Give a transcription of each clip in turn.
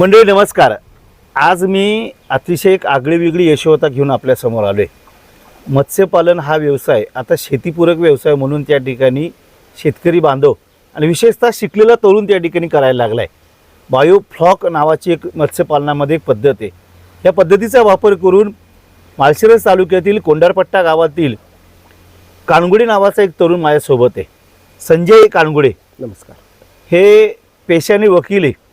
मंडळी नमस्कार. आज मी अतिशय एक आगळी वेगळी यशोवता घेऊन आपल्यासमोर आलो आहे मत्स्यपालन हा व्यवसाय आता शेतीपूरक व्यवसाय म्हणून त्या ठिकाणी शेतकरी बांधव आणि विशेषतः शिकलेला तरुण त्या ठिकाणी करायला लागला आहे बायोफ्लॉक नावाची एक मत्स्यपालनामध्ये एक पद्धत आहे. या पद्धतीचा वापर करून माळशिरस तालुक्यातील कोंडारपट्टा गावातील कानगुडे नावाचा एक तरुण माझ्यासोबत आहे. संजय कानगुडे. नमस्कार. हे पेशाने वकील आहे.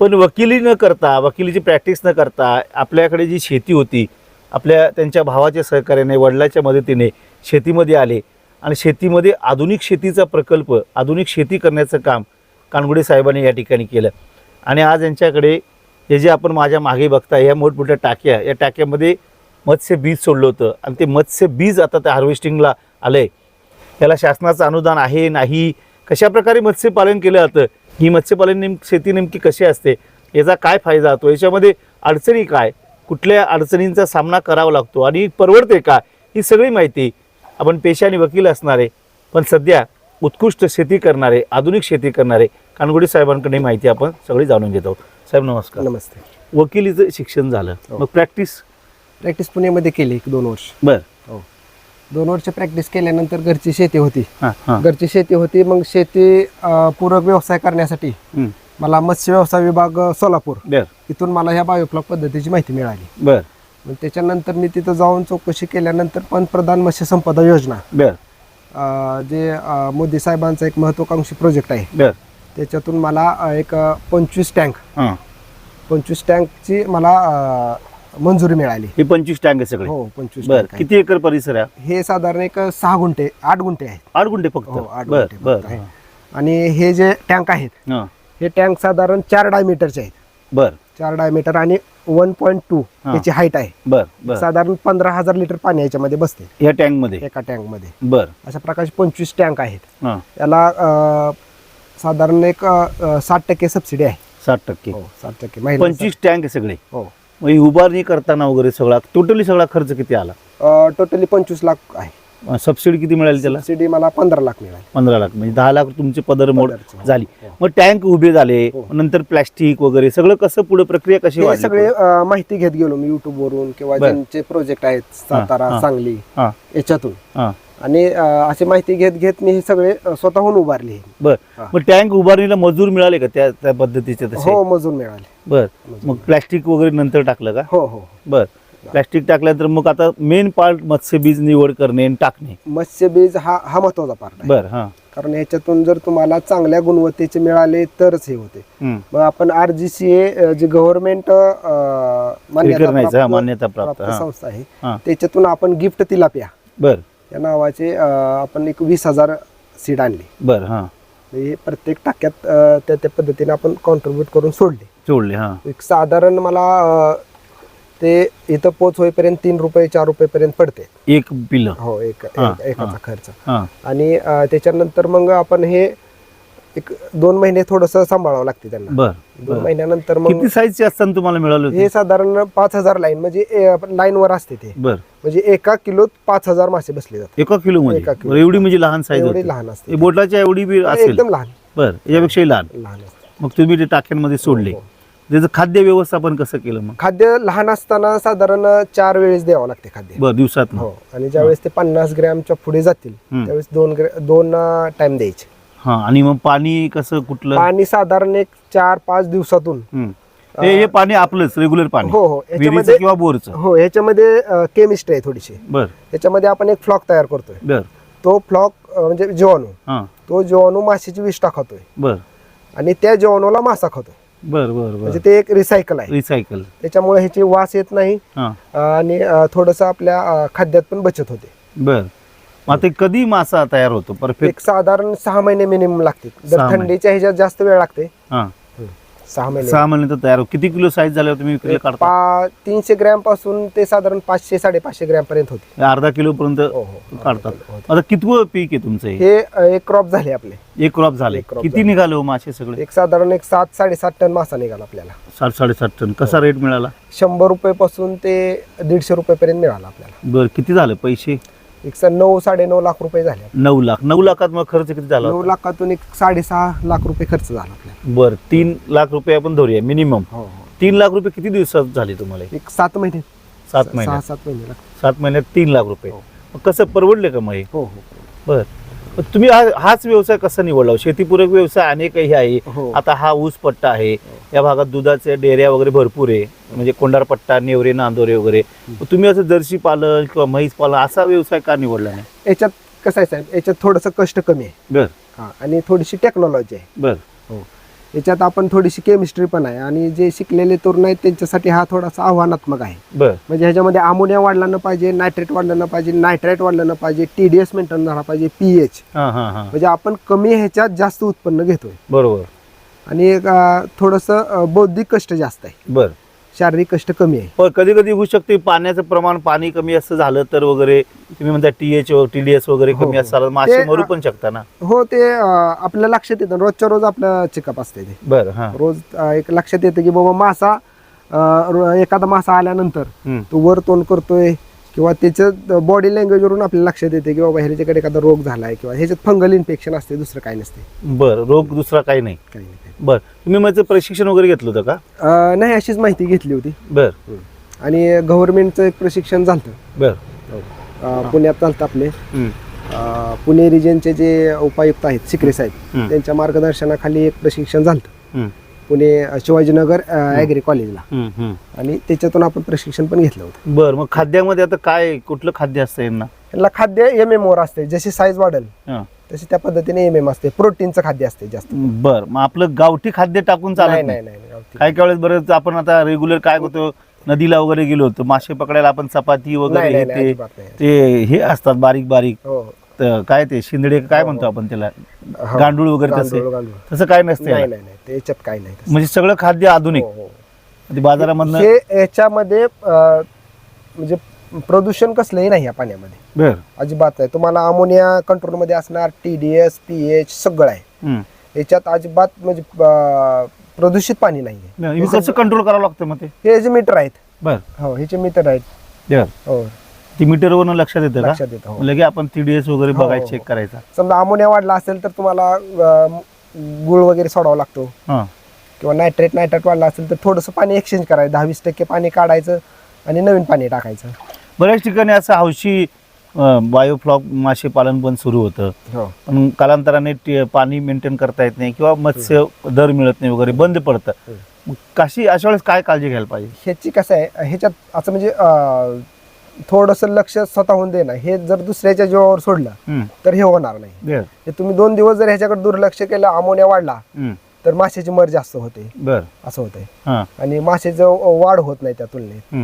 पण वकिली न करता वकिलीची प्रॅक्टिस न करता आपल्याकडे जी शेती होती आपल्या त्यांच्या भावाच्या सहकार्याने वडिलाच्या मदतीने शेतीमध्ये आले. आणि शेतीमध्ये आधुनिक शेतीचा प्रकल्प आधुनिक शेती करण्याचं काम कानगुडे साहेबांनी या ठिकाणी केलं. आणि आज यांच्याकडे हे जे आपण माझ्या मागे बघता या मोठमोठ्या टाक्या या टाक्यामध्ये मत्स्य बीज सोडलं होतं. आणि ते मत्स्य बीज आता त्या हार्वेस्टिंगला आलं आहे याला शासनाचं अनुदान आहे नाही? कशाप्रकारे मत्स्यपालन केलं जातं? ही मत्स्यपालन नेम शेती नेमकी कशी असते? याचा काय फायदा होतो? याच्यामध्ये अडचणी काय? कुठल्या अडचणींचा सामना करावा लागतो? आणि परवडते का? ही सगळी माहिती आपण पेशाने वकील असणारे पण सध्या उत्कृष्ट शेती करणारे आधुनिक शेती करणारे कानगुडी साहेबांकडे माहिती आपण सगळी जाणून घेतो. साहेब नमस्कार. नमस्ते. वकिलीचं शिक्षण झालं. हो. मग प्रॅक्टिस प्रॅक्टिस पुण्यामध्ये केली एक दोन वर्ष. बर. दोन वर्ष प्रॅक्टिस केल्यानंतर घरची शेती होती. हां हां. घरची शेती होती मग शेती अं, पूरक व्यवसाय करण्यासाठी. मला मत्स्य व्यवसाय विभाग अं, सोलापूर बर. इथून मला ह्या बायोफ्लॉक पद्धतीची माहिती मिळाली. बर. मग त्याच्यानंतर मी तिथं जाऊन चौकशी केल्यानंतर पंतप्रधान मत्स्य संपदा योजना बर. अं, जे अं, मोदी साहेबांचा एक महत्वाकांक्षी प्रोजेक्ट आहे. बर. त्याच्यातून मला अं, एक पंचवीस टँक हां. पंचवीस टँकची मला अं, मंजुरी मिळाली. हे पंचवीस टँक आहे सगळे. हो पंचवीस बर टँक आहे. किती एकर परिसर आहे? हे साधारण एक सहा गुंठे आठ गुंठे आहेत. आठ गुंठे फक्त? हो, आठ बर गुंठे बर. फक्त आहे. आणि हे जे टँक आहेत हां. हे टँक साधारण चार डायमीटरचे आहेत. बर. चार डायमीटर आणि वन पॉईंट टू हा. याची हाईट आहे. बर बर. साधारण पंधरा हजार लिटर पाणी याच्यामध्ये बसते. ह्या टँकमध्ये एका टँकमध्ये बर. अशा प्रकारचे पंचवीस टँक आहेत. हां. याला अं, साधारण एक अं, साठ टक्के सबसिडी आहे. साठ टक्के. हो साठ टक्के. महिला पंचवीस टँक आहे सगळे? हो. मग ही उभारणी करताना वगैरे सगळा टोटली सगळा खर्च किती आला? टोटली पंचवीस लाख आहे. सबसिडी किती मिळाली त्याला? सबसिडी मला पंधरा लाख मिळाली. पंधरा लाख. म्हणजे दहा लाख तुमची पदर मोड पदरची. झाली. हो. मग टँक उभे झाले हो. नंतर प्लास्टिक वगैरे सगळं कसं पुढे प्रक्रिया कशी हे वाढली सगळे अं, माहिती घेत गेलो मी युट्यूब वरून किंवा बर. ज्यांचे प्रोजेक्ट आहेत हा. सातारा सांगली हां. याच्यातून. हां. आणि अं, अशी माहिती घेत घेत मी हे सगळे अं, स्वतःहून उभारली. हे. बर. हा. मग टँक उभारणीला मजूर मिळाले का त्या त्या पद्धतीचे तसे? हो मजूर मिळाले. बर. मग प्लॅस्टिक वगैरे नंतर टाकलं का? हो हो. बर. प्लॅस्टिक टाकल्यानंतर मग आता मेन पार्ट मत्स्यबीज निवड करणे आणि टाकणे. मत्स्य बीज हा हा महत्त्वाचा पार्ट आहे. बर हां. कारण याच्यातून जर तुम्हाला चांगल्या गुणवत्तेचे मिळाले तरच हे होते. मग आपण आर जी सी ए जे गव्हर्नमेंट मान्यता प्राप्त. संस्था आहे. त्याच्यातून आपण गिफ्ट तिलापिया. बर. या नावाचे आपण एक वीस हजार सीड आणली. बर हां. हे प्रत्येक टाक्यात त्या त्या पद्धतीने आपण कॉन्ट्रीब्युट करून सोडले. सोडले हां. एक साधारण मला ते इथं पोच होईपर्यंत तीन रुपये चार रुपये पर्यंत पडते. एक पिलं हो एक हा, एक- एकाचा हा. खर्च. हां. आणि अं, त्याच्यानंतर मग आपण हे एक दोन महिने थोडस सांभाळावं लागते त्यांना. बर दोन बर. महिन्यानंतर मग किती साईजचे असताना तुम्हाला मिळालं होतं? हे साधारण पाच हजार लाईन म्हणजे लाईन वर असते ते. बर. म्हणजे एका किलोत पाच हजार मासे बसले जातात. एका किलो मध्ये? एका किलो. बरं, एवढी म्हणजे लहान साईज एवढी होती. लहान असते हे बोटाच्या एवढी बी असेल. एकदम लहान. बर याच्यापेक्षाही लहान. लहान असते. मग तुम्ही ते टाक्यांमध्ये सोडले. हो. त्याचं खाद्य व्यवस्थापन कसं केलं मग? खाद्य लहान असताना साधारण चार वेळेस द्यावं लागते खाद्य. बर दिवसात हो आणि ज्यावेळेस ते पन्नास ग्रॅमच्या पुढे जातील हम्म. त्यावेळेस दोन ग्रॅ दोन टाइम द्यायचे. हा आणि मग पाणी कसं कुठलं? पाणी साधारण एक चार पाच दिवसातून. हम्म. हे हे पाणी आपलंच रेग्युलर पाणी. हो हो विहिरीचं याच्यामध्ये किंवा बोरचं? हो ह्याच्यामध्ये केमिस्ट्री आहे थोडीशी. बर. याच्यामध्ये आपण एक फ्लॉक तयार करतोय. बर. तो फ्लॉक म्हणजे जीवाणू. हा. तो जीवाणू माशाची विष टाकतोय. बर. आणि त्या जीवाणूला मासा खातोय. बर बर म्हणजे ते एक रिसायकल आहे. रिसायकल त्याच्यामुळे ह्याची वास येत नाही हा. आणि थोडंसं आपल्या अं, खाद्यात पण बचत होते. बर. मग ते कधी मासा तयार होतो? परफेक्ट एक साधारण सहा महिने मिनिमम लागते. जर सहा महिने. थंडीच्या ह्याच्यात जास्त वेळ लागते हा. सहा महिने. सहा महिने तर तयार हो. किती किलो साईज झाल्यावर तुम्ही विक्रीला काढता? पा तीनशे ग्रॅमपासून ते साधारण पाचशे साडेपाचशे ग्रॅम पर्यंत होते. अर्धा किलो पर्यंत हो, हो. काढतात. आता कितवं पीक आहे तुमचं हे? हे अं, एक क्रॉप झाले आपले. एक क्रॉप झाले. एक crop किती झाले. निघाले हो मासे सगळे? एक साधारण एक सात साडेसात टन मासा निघाला आपल्याला. साठ साडेसाठ टन. कसा रेट मिळाला? शंभर रुपये पासून ते दीडशे रुपये पर्यंत मिळाला आपल्याला. बर किती झालं पैसे? एक नऊ साडेनऊ लाख रुपये झाले. नऊ लाख. नऊ लाखात मग खर्च किती झाला नऊ? लाखातून एक साडेसहा लाख रुपये खर्च झाला आपल्याला. बरं तीन लाख रुपये आपण धरूया मिनिमम हो हो. तीन लाख रुपये किती दिवसात झाले तुम्हाला? एक सात महिने. सात महिन्यात सात महिने. सात महिन्यात तीन लाख रुपये. हो. मग कसं परवडले का मग हे? हो हो. बर. मग तुम्ही हा- हाच व्यवसाय कसा निवडला? शेतीपूरक व्यवसाय अनेकही आहे. हो. आता हा ऊस पट्टा आहे या भागात दुधाचे डेऱ्या वगैरे भरपूर आहे. म्हणजे कोंडारपट्टा नेवरे नांदोरे वगैरे. तुम्ही असं जर्सी पालन किंवा म्हैस पालन असा व्यवसाय का निवडला नाही? याच्यात कसं आहे साहेब याच्यात थोडंसं कष्ट कमी आहे. बर. हा आणि थोडीशी टेक्नॉलॉजी आहे. बर. याच्यात आपण थोडीशी केमिस्ट्री पण आहे आणि जे शिकलेले तरुण आहेत त्यांच्यासाठी हा थोडासा आव्हानात्मक आहे. बर. म्हणजे ह्याच्यामध्ये अमोनिया वाढला न पाहिजे नायट्रेट वाढलं न पाहिजे नायट्रेट वाढलं न पाहिजे टी डी एस मेंटेन झाला पाहिजे पी एच हां हां हां. म्हणजे आपण कमी ह्याच्यात जास्त उत्पन्न घेतोय. बरोबर. आणि एक थोडंसं बौद्धिक कष्ट जास्त आहे. बर. शारीरिक कष्ट कमी आहे. पण कधी कधी होऊ शकते पाण्याचं प्रमाण पाणी कमी असं झालं तर वगैरे तुम्ही म्हणता T H T D S वगैरे हो, कमी हो. असतात मासे ते, मरू पण शकता ना? हो ते अं, आपल्या लक्षात येतं. रोजच्या रोज आपलं चेकअप असते ते. बर हां. रोज अं, एक लक्षात येतं की बाबा मासा अं, रो- एखादा मासा आल्यानंतर हम्म. तो वर तोंड करतोय किंवा त्याचं बॉडी लँग्वेजवरून आपल्याला लक्षात येते की बाबा ह्याच्याकडे एखादा रोग झालाय किंवा ह्याच्यात फंगल इन्फेक्शन असते दुसरं काही नसते. बर रोग दुसरा काही नाही. काही नाही बर तुम्ही माझं प्रशिक्षण वगैरे घेतलं होतं का? नाही. अं, नाही अशीच माहिती घेतली होती. बर. आणि गव्हर्नमेंटचं एक प्रशिक्षण झालं बर. पुण्यात चालतं आपले. हम्म. अं, पुणे रिजनचे जे उपायुक्त आहेत सिक्रे साहेब. त्यांच्या मार्गदर्शनाखाली एक प्रशिक्षण झालं हम्म. पुणे शिवाजीनगर ॲग्री कॉलेजला. आणि त्याच्यातून आपण प्रशिक्षण पण घेतलं होतं. बर मग खाद्यामध्ये आता काय कुठलं खाद्य असतं यांना? यांना खाद्य एम एम वर असते जशी साईज वाढेल हं. तशी त्या पद्धतीने एम एम असते. प्रोटीनचं खाद्य असते जास्त. बर मग आपलं गावठी खाद्य टाकून चालत नाही. नाही नाही. काही काही वेळेस बरं आपण आता रेग्युलर काय करतो नदीला वगैरे गेलो होतो मासे पकडायला आपण चपाती नाही वगैरे नाही नाही ते अजिबात नाही. ते हे असतात बारीक बारीक. हो. त- काय ते शिंदडे काय म्हणतो आपण त्याला? हो. गांडूळ वगैरे तसे? गांडूळ. तसं काय नसतं नाही याला. नाही नाही. त्याच्यात काही नाही तसं. म्हणजे सगळं खाद्य आधुनिक. हो, हो. ते बाजारामधनं हे याच्यामध्ये अं, म्हणजे प्रदूषण कसलंही नाही या पाण्यामध्ये. बर. अजिबात नाही. तुम्हाला अमोनिया कंट्रोलमध्ये असणार T D S P H सगळं आहे. हम्म. याच्यात अजिबात म्हणजे अं, प्रदूषित पाणी नाही हे कसं कंट्रोल करावं लागतं मग ते? हे जे मीटर आहेत. बर. हो हे जे मीटर आहेत. बर. हो. ती मीटरवरून लक्षात येतं का? लक्षात येतं हो. लगे आपण टीडीएस वगैरे हो, बघायचं हो, चेक हो. करायचा. समजा अमोनिया वाढला असेल तर तुम्हाला अं, गुळ वगैरे सोडावा लागतो. हां. किंवा नायट्रेट नायट्रेट वाढला असेल तर थोडंसं पाणी एक्सचेंज करायचं. दहा वीस टक्के पाणी काढायचं आणि नवीन पाणी टाकायचं. बऱ्याच ठिकाणी असं हौशी बायोफ्लॉक मासे पालन पण सुरू होतं. हो. पण कालांतराने पाणी मेंटेन करता येत नाही किंवा मत्स्य दर मिळत नाही वगैरे बंद पडतं. हम्म. मग काशी अशा वेळेस काय काळजी घ्यायला पाहिजे? ह्याची कसं आहे ह्याच्यात असं म्हणजे अं, थोडंसं लक्ष स्वतःहून देणं. हे जर दुसऱ्याच्या जीवावर सोडलं. तर हे होणार नाही. हे तुम्ही दोन दिवस जर ह्याच्याकडे दुर्लक्ष केलं अमोनिया वाढला. तर माशाची मर जास्त होते. बर. असं होतंय. आणि माशाचं वाढ होत नाही त्या तुलनेत.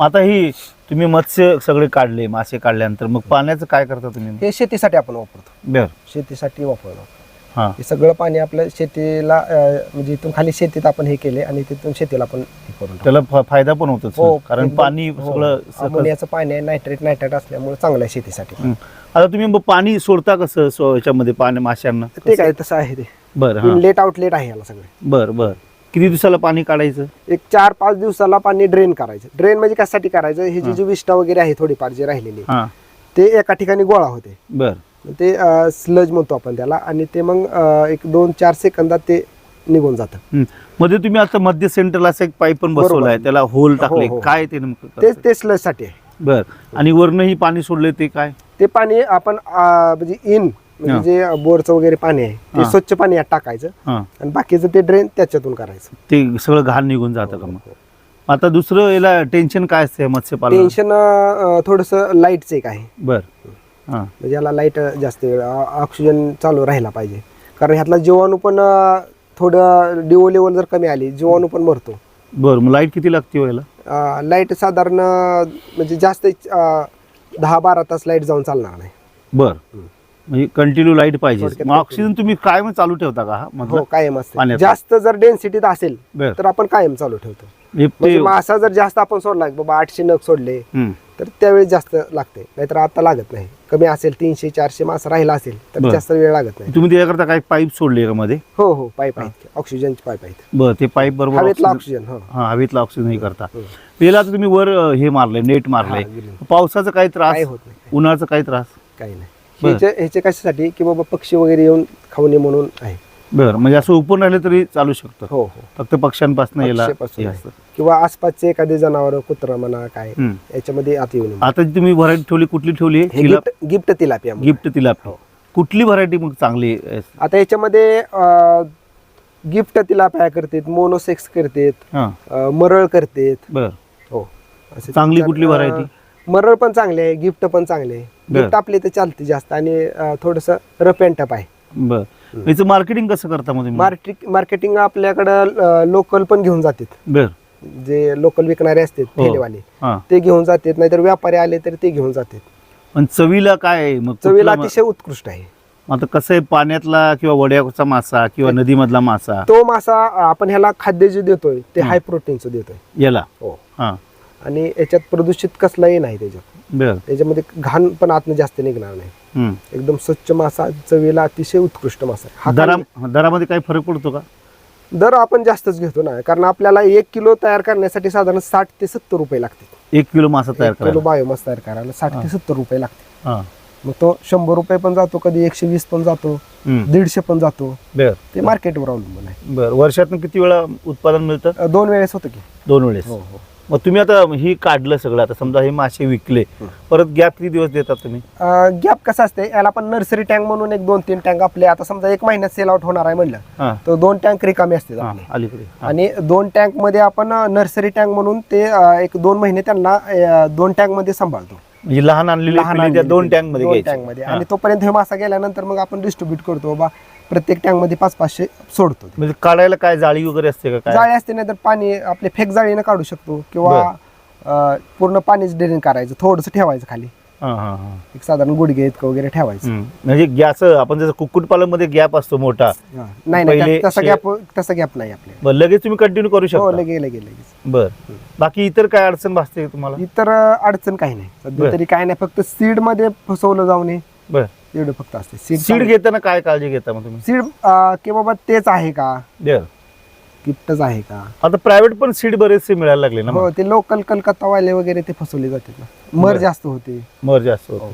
आता ही तुम्ही मत्स्य सगळे काढले मासे काढल्यानंतर मग पाण्याचं काय करता तुम्ही? हे शेतीसाठी आपण वापरतो. बर. शेतीसाठी वापरतो. हां. हे सगळं पाणी आपलं शेतीला अं, म्हणजे इथून खाली शेतीत आपण हे केले आणि तिथून शेतीला आपण हे करून. त्याला फ- फायदा पण होतो हो कारण एकदम- पाणी हो. सगळं सकस- अमोनियाचं पाणी आहे नायट्रेट नायट्रेट असल्यामुळे चांगलं आहे शेतीसाठी. आता तुम्ही मग पाणी सोडता कसं सो- याच्यामध्ये पाणी माशांना ते काय तसं आहे ते. बर हां. इनलेट आउटलेट आहे याला सगळे. बर बर. किती दिवसाला पाणी काढायचं? एक चार पाच दिवसाला पाणी ड्रेन करायचं. ड्रेन म्हणजे कशासाठी करायचं? हे जी जी विष्ठा वगैरे आहे थोडीफार जे राहिलेली हां. ते एका ठिकाणी गोळा होते. बर. ते स्लज म्हणतो आपण त्याला आणि ते मग एक दोन चार सेकंदात ते निघून जातं. मध्ये तुम्ही आता मध्य सेंटरला असं एक पाईप पण बरोबर. बसवलाय त्याला होल टाकले हो, हो. काय ते नेमकं ते करतंय? ते स्लजसाठी आहे बर आणि वरनही पाणी सोडले ते काय ते पाणी आपण म्हणजे इन हा. म्हणजे जे बोरचं वगैरे पाणी आहे ते हा. स्वच्छ पाणी यात टाकायचं हां आणि बाकीचं ते ड्रेन त्याच्यातून करायचं ते सगळं घाण निघून जातं का मग आता दुसरं याला टेन्शन काय असते मत्स्यपालन टेन्शन थोडंसं लाईटचं एक आहे बर हां. म्हणजे याला लाइट जास्त वेळ ऑक्सिजन चालू राहिला पाहिजे. कारण ह्यातला जीवाणू पण अं, थोडं डिओ लेवल जर कमी आली जीवाणू पण मरतो. बर मग लाइट किती लागते हो याला लाइट साधारण अं, म्हणजे जास्त अं, दहा बारा तास लाइट जाऊन चालणार नाही. बर. म्हणजे कंटिन्यू लाइट पाहिजे. थोडक्यात मग ऑक्सिजन तुम्ही काय मग चालू ठेवता का? हा हो कायम असते. पाण्यात. जास्त जर डेन्सिटीत असेल बर. तर आपण कायम चालू ठेवतो. हे म्हणजे मासा जर जास्त आपण सोडला बाबा आठशे नग सोडले हम्म. तर त्यावेळी जास्त लागते. नाहीतर आता लागत नाही. कमी असेल तीनशे चारशे मास राहिला असेल तर बरं. जास्त वेळ लागत नाही. तुम्ही त्याच्याकरता काही पाईप सोडले का मध्ये? हो हो पाईप आहेत. ऑक्सिजनचे पाईप आहेत. बरं ते पाईप बरोबर हवेतला ऑक्सिजन- ऑक्सिजन हो. हा हवेतला ऑक्सिजन हे करता. हं. आता तुम्ही वर अं, हे मारलंय नेट मारलंय. हा. पावसाचा काही त्रास? होत नाही. उन्हाळ्याचा काही त्रास? काही नाही. बरं. ह्याचे ह्याचे कशासाठी? की बाबा पक्षी वगैरे येऊन खाऊ नये म्हणून आहे. बरं म्हणजे असं उपन राहिलं तरी चालू शकतं हो हो फक्त पक्ष्यांपासून याला पक्षीपासून हे आहे. असतं किंवा आसपासचे एखादे जनावर कुत्रा म्हणा काय. याच्यामध्ये आत येऊ नये आता जी तुम्ही व्हरायटी ठेवली कुठली ठेवली हे तिला गिफ्ट गिफ्ट तिलापिया म्हणून. गिफ्ट तिला हो. कुठली व्हरायटी मग चांगली आहे? आता याच्यामध्ये गिफ्ट तिलापिया करतात मोनोसेक्स करतात हा अं, मरळ करतात बर हो असे चांगली चार- कुठली variety? अं, मरळ पण चांगले आहे गिफ्ट पण चांगले आहे बरं. गिफ्ट आपले तर चालते जास्त आणि थोडस रफ अँड टप आहे बर याचं मार्केटिंग कसं करता मग तुम्ही? मार्केट मार्केटिंग आपल्याकडं लोकल पण घेऊन जातात. बर. जे लोकल विकणारे असतात हो. ठेलेवाले हा. ते घेऊन जातात नाहीतर व्यापारी आले तर ते घेऊन जातात. पण चवीला काय आहे मग? चवीला कुठला अतिशय उत्कृष्ट आहे. मा- आता कसं आहे पाण्यातला किंवा वड्याचा मासा किंवा नदीमधला मासा? तो मासा आपण ह्याला खाद्य जे देतोय ते. हाय प्रोटीनचं देतोय. याला? हो. हा. आणि याच्यात प्रदूषित कसलाही नाही त्याच्यात. बर. त्याच्यामध्ये घाण पण आतनं जास्त निघणार नाही. हम्म. एकदम स्वच्छ मासा चवीला अतिशय उत्कृष्ट मासा आहे. हा दरा दरामध्ये काही फरक पडतो का? दर आपण जास्तच घेतो ना कारण आपल्याला एक किलो तयार करण्यासाठी साधारण साठ ते सत्तर रुपये लागते एक किलो मासा तयार एक किलो करायला. बायोमास तयार करायला साठ. ते सत्तर रुपये लागते हा. मग तो शंभर रुपये पण जातो कधी एकशे वीस पण जातो हम्म. दीडशे पण जातो. बर. ते मार्केटवर अवलंबून आहे. बर. वर्षातून किती वेळा उत्पादन मिळतं? अ, दोन वेळेस होतं की. दोन वेळेस. हो हो. मग तुम्ही आता ही काढलं सगळं आता समजा हे मासे विकले. परत गॅप किती दिवस देतात तुम्ही गॅप कसं असते याला आपण नर्सरी टँक म्हणून एक दोन तीन टँक आपले आता समजा एक महिन्यात सेल आउट होणार आहे म्हणलं तर दोन टँक रिकामे आपले अलीकडे. आणि दोन टँकमध्ये आपण नर्सरी टँक म्हणून ते एक दोन महिने त्यांना दोन टँकमध्ये सांभाळतो म्हणजे लहान आणलेले लहान दोन. टँकमध्ये. टँकमध्ये. आणि तोपर्यंत हे मासा गेल्यानंतर मग आपण डिस्ट्रीब्यूट करतो बा प्रत्येक टँकमध्ये पाच पाचशे सोडतो. म्हणजे काढायला काय जाळी वगैरे असते का काय? जाळी असते नाही तर पाणी आपले फेक जाळीनं काढू शकतो किंवा अ, पूर्ण पाणीच ड्रेन करायचं थोडंसं ठेवायचं खाली. हा हा हा. एक साधारण गुडघे इतकं वगैरे ठेवायचं. हम्म. म्हणजे गॅस आपण जसं कुक्कुटपालनमध्ये गॅप असतो मोठा हा. नाही नाही पहिले तसा शे- गॅप तसा गॅप नाही आपल्या लगेच तुम्ही कंटिन्यू करू हो शकता लगे लगे लगेच. बर. बाकी इतर काय अडचण भासते का तुम्हाला? इतर अ, अडचण काही नाही. बरं. सध्या तरी काही नाही फक्त सीडमध्ये फसवलं जाऊ नये. बर. एवढं फक्त असते. सीड सीड घेताना काय काळजी घेता मग तुम्ही? सीड की बाबा तेच आहे का? बर गिफ्टच आहे का? आता प्रायव्हेट पण सीड बरेचसे मिळायला लागले ना हो ते लोकल कलकत्तावाले वगैरे ते फसवले जातात ना. मर बरं. जास्त होते. मर जास्त होतो. हो.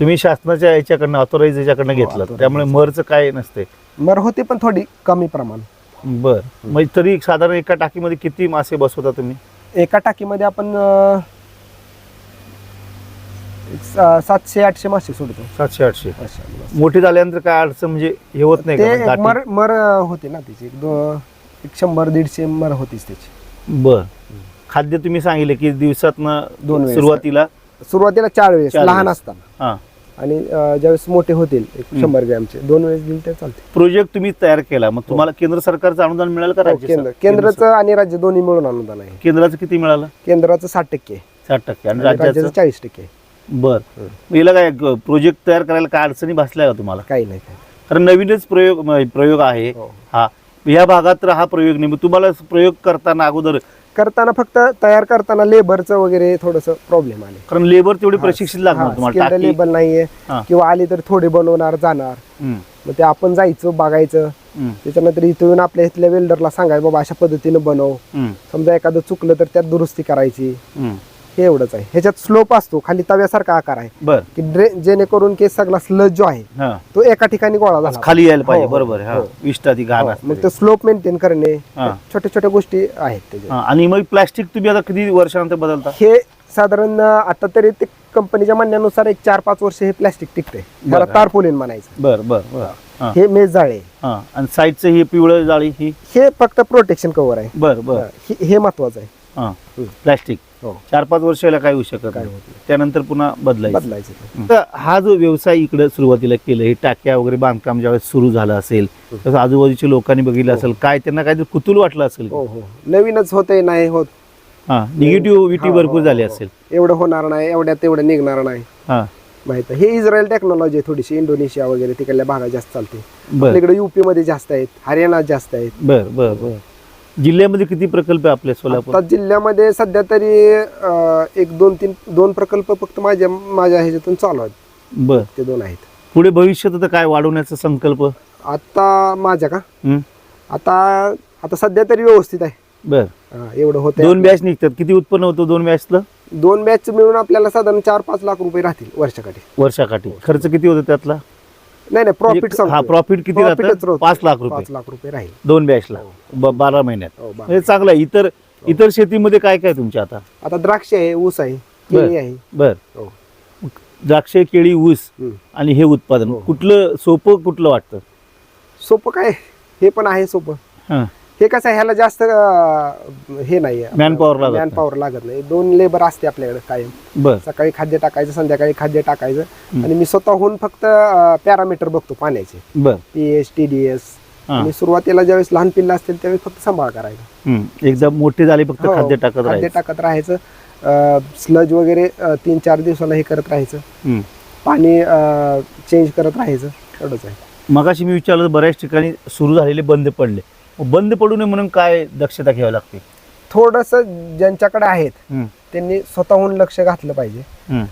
तुम्ही शासनाच्या याच्याकडनं ऑथोराईज याच्याकडनं हो, घेतलं. authorized. त्यामुळे मरचं काय नसते. मर होते पण थोडी कमी प्रमाण. बर. मग तरी साधारण एका टाकीमध्ये किती मासे बसवता तुम्ही? एका टाकीमध्ये आपण अ, सातशे आठशे मासे सोडतो. सातशे आठशे. अशा. बस. मोठे झाल्यानंतर काय अडचण म्हणजे हे होत नाही ते का एक गाठी? मर मर होते ना त्याची. एक दो एक शंभर दीडशे मर होतीच त्याची. बर. खाद्य तुम्ही सांगितले की दिवसातनं दोन वेळेस. सुरुवातीला? सुरुवातीला चार वेळेस चार लहान वेळेस. असताना. हा. आणि अ, ज्यावेळेस मोठे होतील एक. शंभर ग्रॅमचे. दोन वेळेस दिले तर चालते प्रोजेक्ट तुम्ही तयार केला. मग तुम्हाला केंद्र सरकारचं अनुदान मिळालं का हो, राज्य केंद्र सर- केंद्राचं आणि राज्य दोन्ही मिळून अनुदान आहे. केंद्राचं किती मिळालं? केंद्राचं साठ टक्के. साठ टक्के. आणि आणि राज्याचं राज्याचं? चाळीस टक्के. बर. याला काय प्रोजेक्ट तयार करायला काय अडचणी भासल्या का तुम्हाला? काही नाही काही कारण नवीनच प्रयोग म- प्रयोग आहे. हो. हा. या भागात तर हा प्रयोग नाही. मग तुम्हाला प्रयोग करताना अगोदर करताना फक्त तयार करताना लेबरचं वगैरे थोडस प्रॉब्लेम आले. कारण लेबर तेवढी प्रशिक्षित लागणार तुम्हाला टाकी. लेबर नाहीये. हा. किंवा आली तर थोडे बनवणार जाणार. मग ते आपण जायचं बघायचं. त्याच्यानंतर इथं येऊन आपल्या इथल्या वेल्डरला सांगायचं बाबा अशा पद्धतीनं बनव. समजा एखादं चुकलं तर त्यात दुरुस्ती करायची. हे एवढंच आहे. ह्याच्यात स्लोप असतो खाली तव्यासारखा आकार आहे. बर. की ड्रे जेणेकरून की सगळा स्लज जो आहे हा. तो एका ठिकाणी गोळा झाला. खाली यायला पाहिजे हो, हो, बरोबर हा. हो. विष्ठा ती घाण हो, असते मग ते. स्लोप मेंटेन करणे हा. छोट्या छोट्या गोष्टी आहेत हा, आणि मग प्लास्टिक तुम्ही आता किती वर्षानंतर बदलता? हे साधारण आता तरी ते कंपनीच्या म्हणण्यानुसार एक चार पाच वर्ष हे प्लॅस्टिक टिकते त्याला बरं. तारपोलिन म्हणायचं. बर बर बर. हा. हे मेज जाळे. हा आणि साईडचं ही पिवळं जाळी ही? हे फक्त प्रोटेक्शन कवर आहे. बर बर. हे- हे महत्वाचं आहे. हा हं. प्लास्टिक. हो. चार पाच वर्ष याला काय होऊ शकत काय नाही. त्यानंतर पुन्हा बदलायचं. तर हा जो व्यवसाय इकडे सुरुवातीला केलं हे टाक्या वगैरे बांधकाम ज्यावेळेस सुरू झालं असेल तसं आजूबाजूच्या लोकांनी बघितलं असेल काय त्यांना काहीतरी कुतूल वाटलं असेल हो हो. नवीनच होते नाही होत. हा निगेटिव्हिटी हो, भरपूर हो, झाली हो. असेल. एवढं होणार नाही एवढ्यात तेवढं निघणार नाही. हा. माहीत आहे. हे इस्रायल टेक्नॉलॉजी आहे थोडीशी इंडोनेशिया वगैरे तिकडल्या भागात जास्त चालते. आपल्याकडे युपी मध्ये जास्त आहेत हरियाणात जास्त आहेत. बर बर बर. जिल्ह्यामध्ये किती प्रकल्प आहे आपल्या सोलापूर? आता जिल्ह्यामध्ये सध्या तरी अं, एक दोन तीन दोन प्रकल्प फक्त माझ्या माझ्या ह्याच्यातून चालू आहेत. बर. ते दोन आहेत. पुढे भविष्यात आता काय वाढवण्याचा संकल्प? आता माझ्या का? हं? आता आता सध्या तरी व्यवस्थित आहे. बर. हा, एवढं होतं दोन बॅच निघतात. किती उत्पन्न होतं दोन बॅचला दोन बॅच मिळून आपल्याला साधारण चार पाच लाख रुपये राहतील वर्षाकाठी. वर्षाकाठी. खर्च किती होतो त्यातला? नाही नाही प्रॉफिट म्हणजे हा प्रॉफिट किती राहतं? पाच लाख रुपये. लाख रुपये राहील. दोन बॅचला ब- बारा महिन्यात. हो, हे चांगलं आहे. इतर इतर शेतीमध्ये काय काय तुमच्या आता? आता द्राक्ष आहे ऊस आहे केळी आहे. बर. हो. द्राक्ष केळी ऊस हं. आणि हे उत्पादन. हो. कुठलं सोपं कुठलं वाटतं? सोपं काय? हे पण आहे सोपं. हां कसं आहे ह्याला जास्त अं, हे नाही Manpower लागत मॅन नाही. पॉवर लागत नाही. दोन लेबर असते आपल्याकडे कायम. बर. सकाळी खाद्य टाकायचं संध्याकाळी खाद्य टाकायचं. आणि मी स्वतःहून फक्त पॅरामीटर बघतो पाण्याचे. बर. P H T D S हां. आणि सुरुवातीला ज्यावेळेस लहान पिल्लं असतील त्यावेळेस फक्त सांभाळ करायचा. हं. एकदा मोठे झाले फक्त हो, खाद्य टाकत खाद्य राहायचं. टाकत राहायचं. स्लज वगैरे अं, तीन चार दिवसाला हे करत राहायचं. पाणी चेंज करत राहायचं. एवढंच आहे. मगाशी मी विचारलं बऱ्याच ठिकाणी सुरू झालेले बंद पडले. बंद पडू नये म्हणून काय दक्षता घ्यावी लागते? थोडंसं ज्यांच्याकडे आहेत. त्यांनी स्वतःहून लक्ष घातलं पाहिजे.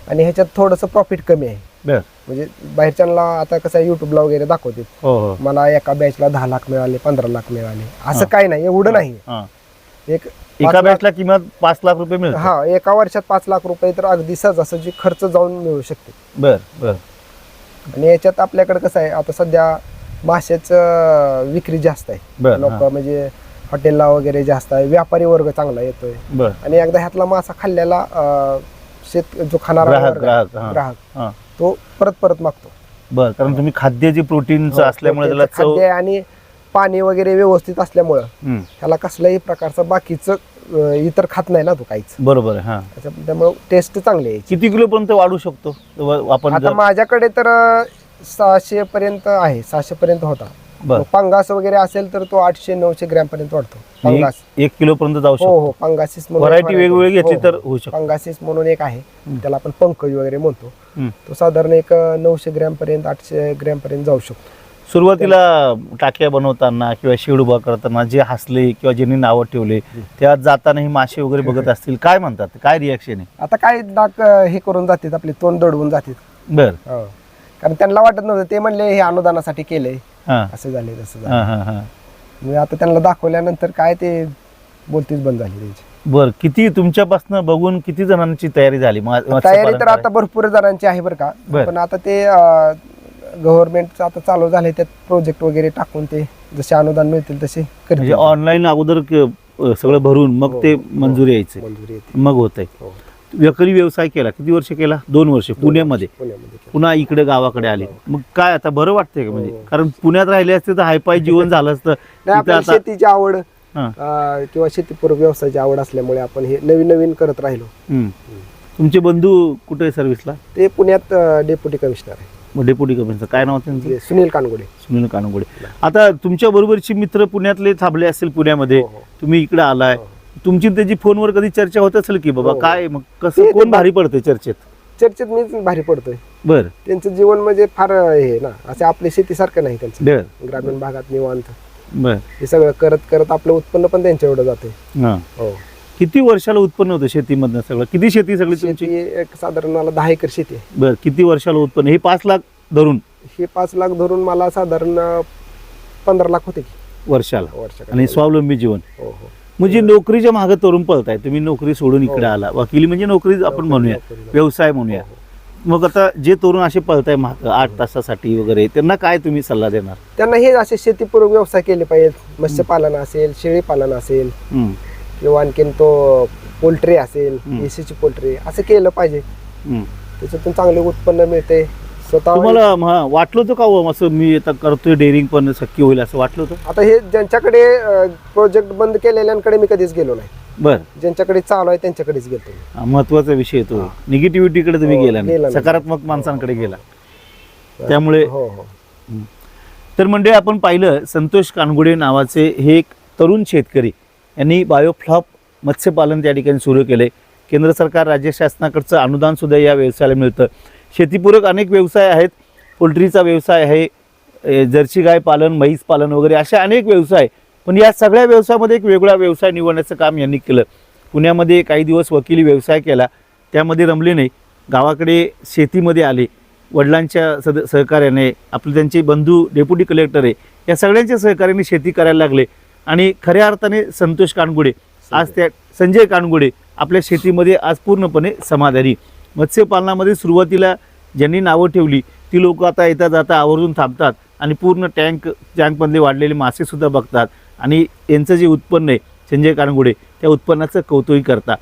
आणि ह्याच्यात थोडंसं प्रॉफिट कमी आहे. बर. म्हणजे बाहेरच्यांना आता कसं आहे युट्यूबला वगैरे दाखवते. हो हो. मला एका बॅचला दहा लाख मिळाले पंधरा लाख मिळाले. असं हा. काय नाही एवढं नाही. हां. एक एका पाच लाख- बॅचला किंमत पाच लाख रुपये मिळतात. हा एका वर्षात पाच लाख रुपये तर अगदी सहजासहजी खर्च जाऊन मिळू शकते. बर बर. आणि याच्यात आपल्याकडे कसं आहे आता सध्या माशाचं विक्री जास्त आहे. बर लोक हां. म्हणजे हॉटेलला वगैरे जास्त आहे व्यापारी वर्ग चांगला येतोय. बर. आणि एकदा ह्यातला मासा खाल्ल्याला अं, शेत जो खाणारा ग्राहक वर्ग आहे, ग्राहक हां. ग्राहक तो परत परत मागतो. बर कारण तुम्ही खाद्य जे प्रोटीनचं हो, असल्यामुळे त्याला त्याचं चव खाद्य आणि पाणी वगैरे व्यवस्थित असल्यामुळं हं. ह्याला कसल्याही प्रकारचं बाकीचं अं, इतर खात नाही ना तो काहीच. बरोबर आहे हां. त्याच्या- त्यामुळं टेस्ट चांगली आहे. किती किलो पर्यंत वाढू शकतो? व- आपण आता जर- माझ्याकडे तर सहाशे पर्यंत आहे सहाशे पर्यंत होता. बर. मग पंगास वगैरे असेल तर तो आठशे नऊशे ग्रॅम पर्यंत वाढतो. पंगास एक एक किलो पर्यंत जाऊ हो शकतो. हो पंगासिस व्हरायटी वेगवेगळी. घेतली हो, तर हो. होऊ शकतो. पंगासिस म्हणून एक आहे. हं. त्याला आपण पंकज वगैरे म्हणतो. हं. तो साधारण एक नऊशे ग्रॅम पर्यंत आठशे ग्रॅम पर्यंत जाऊ शकतो. सुरुवातीला टाक्या बनवताना किंवा शेड उभा करताना जे हसले किंवा ज्यांनी नावं ठेवले त्यात जाताना हे मासे वगैरे बघत असतील. काय म्हणतात? काय रिॲक्शन आहे? आता काय डाक अं, हे करून जातात आपले तोंड दडवून जातात. बर. हो. कारण त्यांना वाटत नव्हतं ते म्हणले हे अनुदानासाठी केलंय. हां. असं झाले तसं झालं. हां हां हां. मी आता त्यांना दाखवल्यानंतर काय ते बोलतीच बंद झाली त्यांची. बर किती तुमच्यापासून बघून किती जणांची तयारी झाली? मा- तयारी तर आता भरपूर जणांची आहे बरं का. बर. पण आता ते गव्हर्नमेंटचं आता चालू झालंय त्यात प्रोजेक्ट वगैरे टाकून ते जसे अनुदान मिळतील तसे म्हणजे करतील ऑनलाईन अगोदर क- सगळं भरून मग हो, ते हो, मंजुरी यायचे. मंजुरी येते. मग होत आहे हो. व्यापारी व्यवसाय केला. किती वर्ष केला? दोन वर्ष. पुण्यामध्ये. पुन्हा इकडे गावाकडे आले. मग काय आता बरं वाटतंय का म्हणजे? हो. कारण पुण्यात राहिले असते तर हायपाय जीवन झालं असतं. नाही इथं आपल्याला आता शेतीची आवड हां. अं, किंवा शेतीपूरक व्यवसायाची आवड असल्यामुळे आपण हे नवीन नवीन करत राहिलो. हम्म. तुमचे बंधू कुठे सर्व्हिसला ते पुण्यात डेप्युटी कमिशनर आहे. मग डेप्युटी कमिशनर काय नाव त्यांचं? जे सुनील कानगुडे. सुनील कानगोडे. आता तुमच्या बरोबरची मित्र पुण्यातले थांबले असतील पुण्यामध्ये. हो, हो. तुम्ही इकडे आलाय. हो. तुमची त्याची फोनवर कधी चर्चा होत असेल की बाबा हो. काय मग कसं ते कोण भारी पडते चर्चेत? चर्चेत मीच भारी पडतोय. बर. त्यांचं जीवन म्हणजे फार हे आहे ना असे आपल्या शेतीसारखं नाही त्यांचं. बर. ग्रामीण भागात निवांत. बर. हे सगळं करत करत आपलं उत्पन्न पण त्यांच्या एवढं जाते. हा. हो. किती वर्षाला उत्पन्न होतं शेतीमधनं सगळं? किती शेती सगळी तुमची? शेती एक साधारण मला दहा एकर शेती आहे. बर किती वर्षाला उत्पन्न? हे पाच लाख धरून? हे पाच लाख धरून मला साधारण अं, पंधरा लाख होते की. वर्षाला. वर्षाकडे आणि स्वावलंबी जीवन. हो हो. म्हणजे नोकरीच्या मागे तरुण पळताय तुम्ही नोकरी सोडून इकडे हो. आला वकिली म्हणजे नोकरी आपण म्हणूया. व्यवसाय म्हणूया हो, हो. मग आता जे तरुण असे पळताय मागं आठ तासासाठी वगैरे त्यांना काय तुम्ही सल्ला देणार त्यांना हे असे शेतीपूर्वक व्यवसाय केले पाहिजेत मत्स्यपालन असेल शेळी पालन असेल किंवा आणखीन तो पोल्ट्री असेल. एसीची पोल्ट्री असं केलं पाहिजे. त्याच्यातून चांगले उत्पन्न मिळते स्वतः तुम्हाला हा, वाटलं होतं का हो, असं मी आता करतोय डेअरिंग पण शक्य होईल असं वाटलं होतं? आता हे ज्यांच्याकडे प्रोजेक्ट बंद केलेल्यांकडे मी कधीच गेलो नाही. बर. ज्यांच्याकडे चालू आहे त्यांच्याकडेच गेलो मी. हा, महत्त्वाचा विषय तो. हा. निगेटिव्हिटीकडे तुम्ही हो, गेला गेला नाही. नाही. सकारात्मक माणसांकडे गेला. त्यामुळे हो हो. तर म्हणजे आपण पाहिलं संतोष कानगुडे नावाचे हे एक तरुण शेतकरी यांनी बायोफ्लॉप मत्स्यपालन त्या ठिकाणी सुरू केले केंद्र सरकार राज्य शासनाकडचं अनुदान सुद्धा या व्यवसायाला मिळतं. शेतीपूरक अनेक व्यवसाय आहेत. पोल्ट्रीचा व्यवसाय आहे जर्सी गाय पालन म्हैस पालन वगैरे असे अनेक व्यवसाय. पण या सगळ्या व्यवसायामध्ये एक वेगळा व्यवसाय निवडण्याचं काम यांनी केलं. पुण्यामध्ये काही दिवस वकिली व्यवसाय केला. त्यामध्ये रमले नाही. गावाकडे शेतीमध्ये आले. वडिलांच्या सद सहकार्याने आपले त्यांचे बंधू डेप्युटी कलेक्टर आहे. या सगळ्यांच्या सहकार्याने शेती करायला लागले. आणि खऱ्या अर्थाने संतोष कानगुडे आज त्या संजय कानगुडे आपल्या शेतीमध्ये आज पूर्णपणे समाधानी. मत्स्यपालनामध्ये सुरुवातीला ज्यांनी नावं ठेवली ती लोक आता येता जाता आवर्जून थांबतात आणि पूर्ण टँक टँकमधले वाढलेले मासेसुद्धा बघतात. आणि यांचं जे उत्पन्न आहे संजय कानगुडे त्या उत्पन्नाचं कौतुक करतात.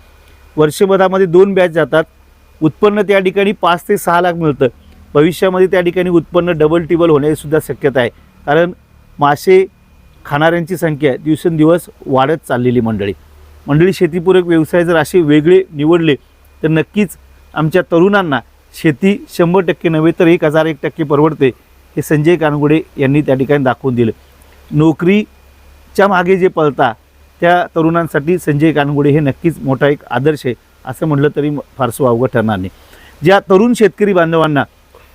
वर्षभरामध्ये दोन बॅच जातात. उत्पन्न त्या ठिकाणी पाच ते सहा लाख मिळतं. भविष्यामध्ये त्या ठिकाणी उत्पन्न डबल टिबल होण्याचीसुद्धा शक्यता आहे. कारण मासे खाणाऱ्यांची संख्या दिवसेंदिवस वाढत चाललेली मंडळी. मंडळी शेतीपूरक व्यवसाय जर असे वेगळे निवडले तर नक्कीच आमच्या तरुणांना शेती शंभर टक्के नव्हे तर एक हजार एक टक्के परवडते हे संजय कानगुडे यांनी त्या ठिकाणी दाखवून दिलं. नोकरीच्या मागे जे पळता त्या तरुणांसाठी संजय कानगुडे हे नक्कीच मोठा एक आदर्श आहे असं म्हटलं तरी फारसं अवघड ठरणार नाही. ज्या तरुण शेतकरी बांधवांना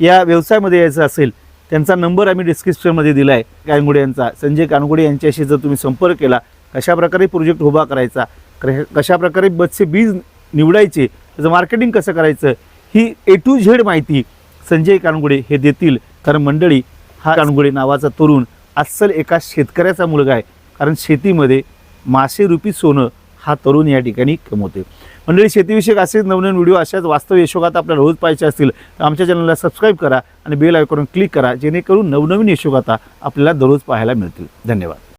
या व्यवसायामध्ये यायचं असेल त्यांचा नंबर आम्ही डिस्क्रिप्शनमध्ये दिला आहे कानगुडे यांचा संजय कानगुडे यांच्याशी जर तुम्ही संपर्क केला कशाप्रकारे प्रोजेक्ट उभा करायचा कशाप्रकारे बसचे बीज निवडायचे त्याचं मार्केटिंग कसं करायचं? ही ए टू झेड माहिती संजय कानगुडे हे देतील. कारण मंडळी हा कानगुडे नावाचा तरुण अस्सल एका शेतकऱ्याचा मुलगा आहे. कारण शेतीमध्ये मासेरूपी सोनं हा तरुण या ठिकाणी कमवते मंडळी शेतीविषयक असेच नवनवीन व्हिडिओ अशाच वास्तव यशोगात आपल्याला रोज पाहायचे असतील तर आमच्या चॅनलला सबस्क्राईब करा आणि बेल आयकॉन क्लिक करा जेणेकरून नवनवीन यशोगाथा आपल्याला दररोज पाहायला मिळतील. धन्यवाद.